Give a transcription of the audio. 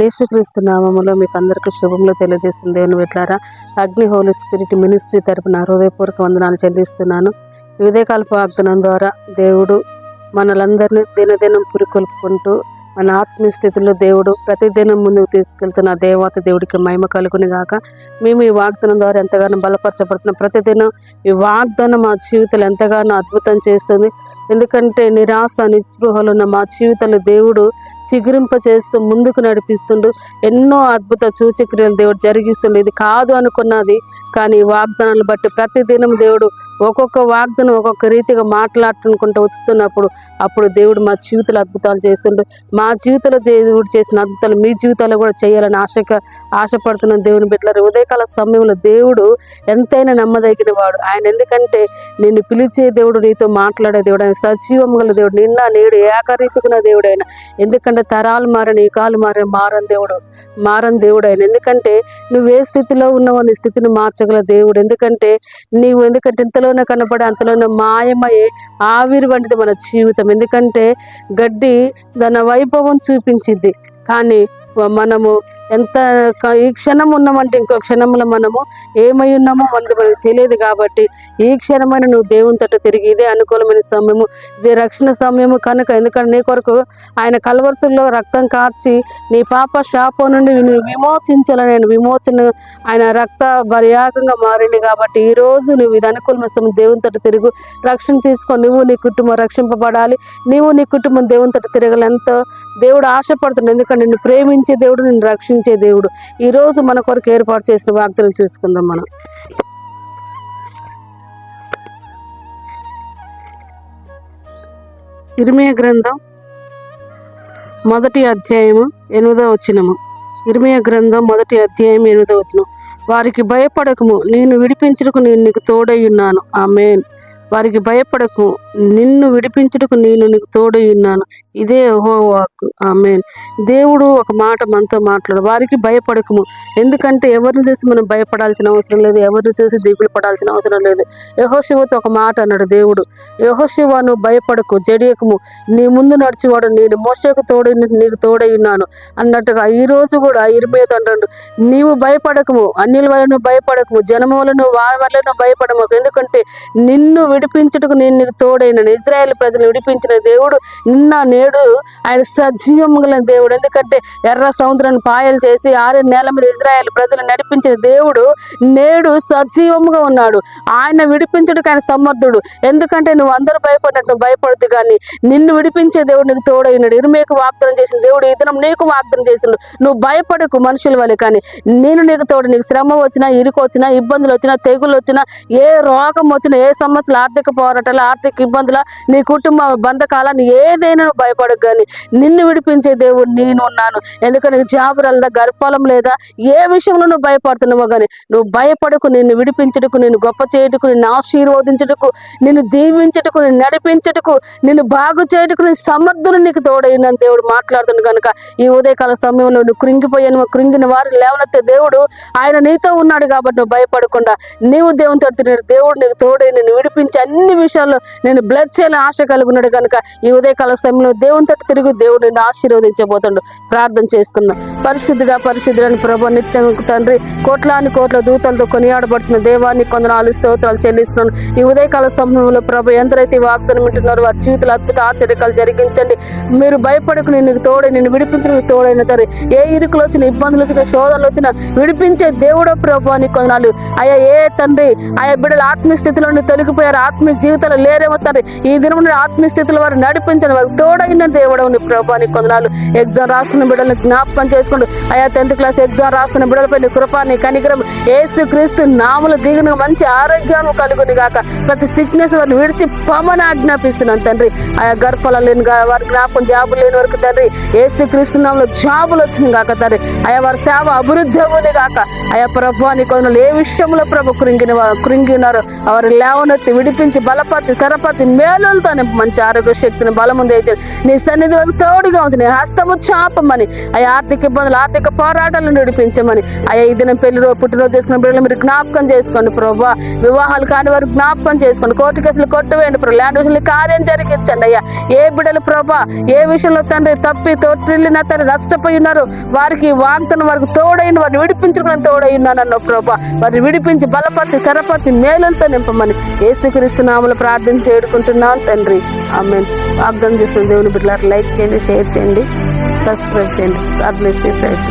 నేసుక్రీస్తు నామములో మీకు అందరికీ శుభములు తెలియజేస్తుంది. దేవుని విట్లారా అగ్ని హోలీ స్పిరిట్ మినిస్ట్రీ తరపున హృదయపూర్వక వందనాలు చెల్లిస్తున్నాను. ఈ వాగ్దనం వాగ్దానం ద్వారా దేవుడు మనలందరినీ దినదినం పురికొల్పుకుంటూ మన ఆత్మీయ స్థితిలో దేవుడు ప్రతిదినం ముందుకు తీసుకెళ్తున్న దేవత దేవుడికి మహిమ కలుగుని గాక. మేము ఈ వాగ్దానం ద్వారా ఎంతగానో బలపరచబడుతున్నాం ప్రతిదినం ఈ వాగ్దానం మా జీవితాలు ఎంతగానో అద్భుతం చేస్తుంది. ఎందుకంటే నిరాశ నిస్పృహలు ఉన్న మా జీవితాలు దేవుడు చిగురింప చేస్తూ ముందుకు నడిపిస్తుండు. ఎన్నో అద్భుత సూచక్రియలు దేవుడు జరిగిస్తుండు. ఇది కాదు అనుకున్నది కానీ వాగ్దానాలు బట్టి ప్రతిదినం దేవుడు ఒక్కొక్క వాగ్దానం ఒక్కొక్క రీతిగా మాట్లాడుకుంటూ వస్తున్నప్పుడు అప్పుడు దేవుడు మా జీవితాలు అద్భుతాలు చేస్తుండు. మా జీవితంలో దేవుడు చేసిన అద్భుతాలు మీ జీవితాల్లో కూడా చేయాలని ఆశక ఆశపడుతున్న దేవుని బిడ్డల ఉదయకాల సమయంలో దేవుడు ఎంతైనా నమ్మదగిన వాడు. ఆయన ఎందుకంటే నిన్ను పిలిచే దేవుడు నీతో మాట్లాడే దేవుడు ఆయన సజీవం గల దేవుడు నిన్న నేడు ఏకరీతికున్న దేవుడు ఆయన. ఎందుకంటే తరాలు మారని యుగాలు మారని మారని దేవుడు మారని దేవుడు ఆయన ఎందుకంటే నువ్వు ఏ స్థితిలో ఉన్నావో నీ స్థితిని మార్చగల దేవుడు. ఎందుకంటే నీవు ఎందుకంటే ఇంతలోనే కనపడే అంతలోనే మాయమయ్యే ఆవిరి వంటిది మన జీవితం. ఎందుకంటే గడ్డి తన వైభవం చూపించింది. కానీ మనము ఎంత ఈ క్షణం ఉన్నామంటే ఇంకో క్షణంలో మనము ఏమై ఉన్నామో మనకు మనకు తెలియదు కాబట్టి ఈ క్షణమైన నువ్వు దేవుని తట్టు తిరిగి ఇదే అనుకూలమైన సమయము ఇదే రక్షణ సమయము కనుక. ఎందుకంటే నీ కొరకు ఆయన కలవరుసల్లో రక్తం కార్చి నీ పాప శాపం నుండి నేను విమోచించాలని ఆయన విమోచన ఆయన రక్త బలియాగంగా మారింది కాబట్టి ఈ రోజు నువ్వు ఇది అనుకూలమైన సమయం దేవుని తట్టు తిరుగు రక్షణ తీసుకో. నువ్వు నీ కుటుంబం రక్షింపబడాలి. నీవు నీ కుటుంబం దేవుని తట్టు తిరగాలి. ఎంతో దేవుడు ఆశపడుతున్నాడు. ఎందుకంటే నిన్ను ప్రేమించే దేవుడు నిన్ను రక్షించే దేవుడు. ఈ రోజు మన కొరకు ఏర్పాటు చేసిన వాగ్దానం చూసుకుందాం మనం. ఇర్మియ గ్రంథం మొదటి అధ్యాయము ఎనిమిదో వచ్చినము ఇర్మియ గ్రంథం మొదటి అధ్యాయం ఎనిమిదో వచ్చినం వారికి భయపడకము. నేను విడిపించుటకు నేను నీకు తోడై ఉన్నాను. ఆ మేన్ వారికి భయపడకు. నిన్ను విడిపించుటకు నేను నీకు తోడై ఉన్నాను. ఇదే వాక్ ఆమె దేవుడు ఒక మాట మనతో మాట్లాడు. వారికి భయపడకము. ఎందుకంటే ఎవరిని చూసి మనం భయపడాల్సిన అవసరం లేదు. ఎవరిని చూసి దిగులు పడాల్సిన అవసరం లేదు. యహోశివతో ఒక మాట అన్నాడు దేవుడు. యహోశివ నువ్వు భయపడకు జడియకము. నీ ముందు నడిచేవాడు నేను. మోసకు తోడై నీకు తోడై ఉన్నాను. అన్నట్టుగా ఈ రోజు కూడా ఇరిమేత అంటాడు నీవు భయపడకము. అన్యుల వల్ల నువ్వు భయపడకము. జనము వల్ల వారి వల్ల నువ్వు ఎందుకంటే నిన్ను విడిపించుటకు నేను నీకు తోడైన ఇజ్రాయేల్ ప్రజలు విడిపించిన దేవుడు నిన్న నేడు ఆయన సజీవం దేవుడు. ఎందుకంటే ఎర్ర సముద్రాన్ని పాయలు చేసి ఆరు నేల మీద ఇజ్రాయేల్ ప్రజలు నడిపించిన దేవుడు నేడు సజీవముగా ఉన్నాడు. ఆయన విడిపించుటకు ఆయన సమర్థుడు. ఎందుకంటే నువ్వు అందరూ భయపడినట్టు నువ్వు భయపడద్దు కానీ నిన్ను విడిపించే దేవుడు నీకు తోడైనాడు. ఇరుమేకు వాగ్దానం చేసిన దేవుడు ఈ దినం నీకు వాగ్దానం చేసిండు. నువ్వు భయపడకు మనుషుల వల్ల కానీ. నేను నీకు తోడు నీకు శ్రమ వచ్చినా ఇరుకు వచ్చినా ఇబ్బందులు వచ్చినా తెగులు వచ్చినా ఏ రోగం వచ్చినా ఏ సమస్యలు ఆర్థిక పోరాటాలు ఆర్థిక ఇబ్బందుల నీ కుటుంబ బంధకాల ఏదైనా నువ్వు భయపడకు కానీ నిన్ను విడిపించే దేవుడు నేను ఉన్నాను. ఎందుకంటే జాబు జాబ్ రాలేదా గర్భఫలం లేదా ఏ విషయంలో నువ్వు భయపడుతున్నావో కానీ నువ్వు భయపడకు నిన్ను విడిపించుటకు నిన్ను గొప్ప చేయుటకు నిన్ను ఆశీర్వదించటకు నిన్ను దీవించుటకు నిన్ను నడిపించుటకు నిన్ను బాగు చేయుటకు నీ సమర్థులు నీకు తోడైన దేవుడు మాట్లాడుతుంది కనుక ఈ ఉదయకాల సమయంలో నువ్వు కృంగిపోయాను కృంగిన వారు లేవనెత్తే దేవుడు ఆయన నీతో ఉన్నాడు కాబట్టి నువ్వు భయపడకుండా నీవు దేవుని తడుతున్నాడు దేవుడు నీకు తోడై నిన్ను విడిపించి అన్ని విషయాల్లో నేను బ్లడ్ చేయాలని ఆశ కలిగి ఉన్నాడు కనుక ఈ ఉదయకాల సమయంలో దేవుని తట్టు తిరిగి దేవుడు నిన్ను ఆశీర్వదించబోతుండు. ప్రార్థన చేస్తున్నా పరిశుద్ధుడా పరిశుద్ధుడని అని ప్రభు నిత్యం తండ్రి కోట్లాని కోట్ల దూతలతో కొనియాడబడుతున్న దేవాన్ని కొందనాలు స్తోత్రాలు చెల్లిస్తున్నాను. ఈ ఉదయకాల సమయంలో ప్రభు ఎంతైతే వాగ్దానం వింటున్నారో వారి జీవితంలో అద్భుత ఆశ్చర్యకాలు జరిగించండి. మీరు భయపడకు నిన్ను తోడై నిన్ను విడిపించిన తోడైన తరి ఏ ఇరుకులు వచ్చిన ఇబ్బందులు వచ్చిన శోధనలు వచ్చిన విడిపించే దేవుడో ప్రభు అని కొందనాలు. అయ్యా ఏ తండ్రి ఆయా బిడ్డల ఆత్మస్థితిలో తొలగిపోయారు. ఆత్మీయ జీవితాలు లేరేమో తండ్రి. ఈ దినం నుండి ఆత్మీయ స్థితిలో వారు నడిపించండి వారికి తోడైన దేవుడు నీ ప్రభా నీ కొందనాలు. ఎగ్జామ్ రాస్తున్న బిడ్డలను జ్ఞాపకం చేసుకుంటూ ఆయా టెన్త్ క్లాస్ ఎగ్జామ్ రాస్తున్న బిడ్డలపై నీ కృప నీ కనికరం ఏసు క్రీస్తు నాములు దిగును. మంచి ఆరోగ్యం కలుగుని గాక. ప్రతి సిక్నెస్ వారిని విడిచి పమని ఆజ్ఞాపిస్తున్నాను తండ్రి. ఆయా గర్భల లేని వారి జ్ఞాపకం జాబులు లేని వరకు తండ్రి ఏసు క్రీస్తు నామలో జాబులు వచ్చింది కాక తండ్రి. ఆయా వారి సేవ అభివృద్ధి అవుని గాక. ఆయా ప్రభు నీ కొందరు ఏ విషయంలో ప్రభు కృంగిన కృంగినారో వారి లేవనెత్తి విడి నడిపించి బలపరిచి స్థిరపరిచి మేలులతో మంచి ఆరోగ్య శక్తిని బలము దయచేయండి నీ సన్నిధి వరకు తోడుగా ఉంచి. నీ హస్తము చాపమని. అయ్యా ఆర్థిక ఇబ్బందులు ఆర్థిక పోరాటాలను నడిపించమని. అయ్యా ఈ దినం పెళ్ళి రోజు పుట్టినరోజు చేసుకున్న బిడ్డలు మీరు జ్ఞాపకం చేసుకోండి ప్రభా. వివాహాలు కాని వారు జ్ఞాపకం చేసుకోండి. కోర్టు కేసులు కొట్టువేయండి ప్రభు. ల్యాండ్ విషయంలో కార్యం జరిగించండి అయ్యా. ఏ బిడ్డలు ప్రభా ఏ విషయంలో తండ్రి తప్పి తొట్టిల్లిన తండ్రి నష్టపోయి ఉన్నారు వారికి వాంతన వారికి తోడైన వారిని విడిపించుకుని తోడై ఉన్నానన్న ప్రభా. వారిని విడిపించి బలపరిచి స్థిరపరిచి మేలులతో నింపమని. ఏసుక్రీస్తు క్రీస్తునామలు ప్రార్థన చేడుకుంటున్నాం తండ్రి. ఆమె వాగ్దానం చేస్తున్న దేవుని బిడ్డలారు లైక్ చేయండి షేర్ చేయండి సబ్స్క్రైబ్ చేయండి. God bless you praise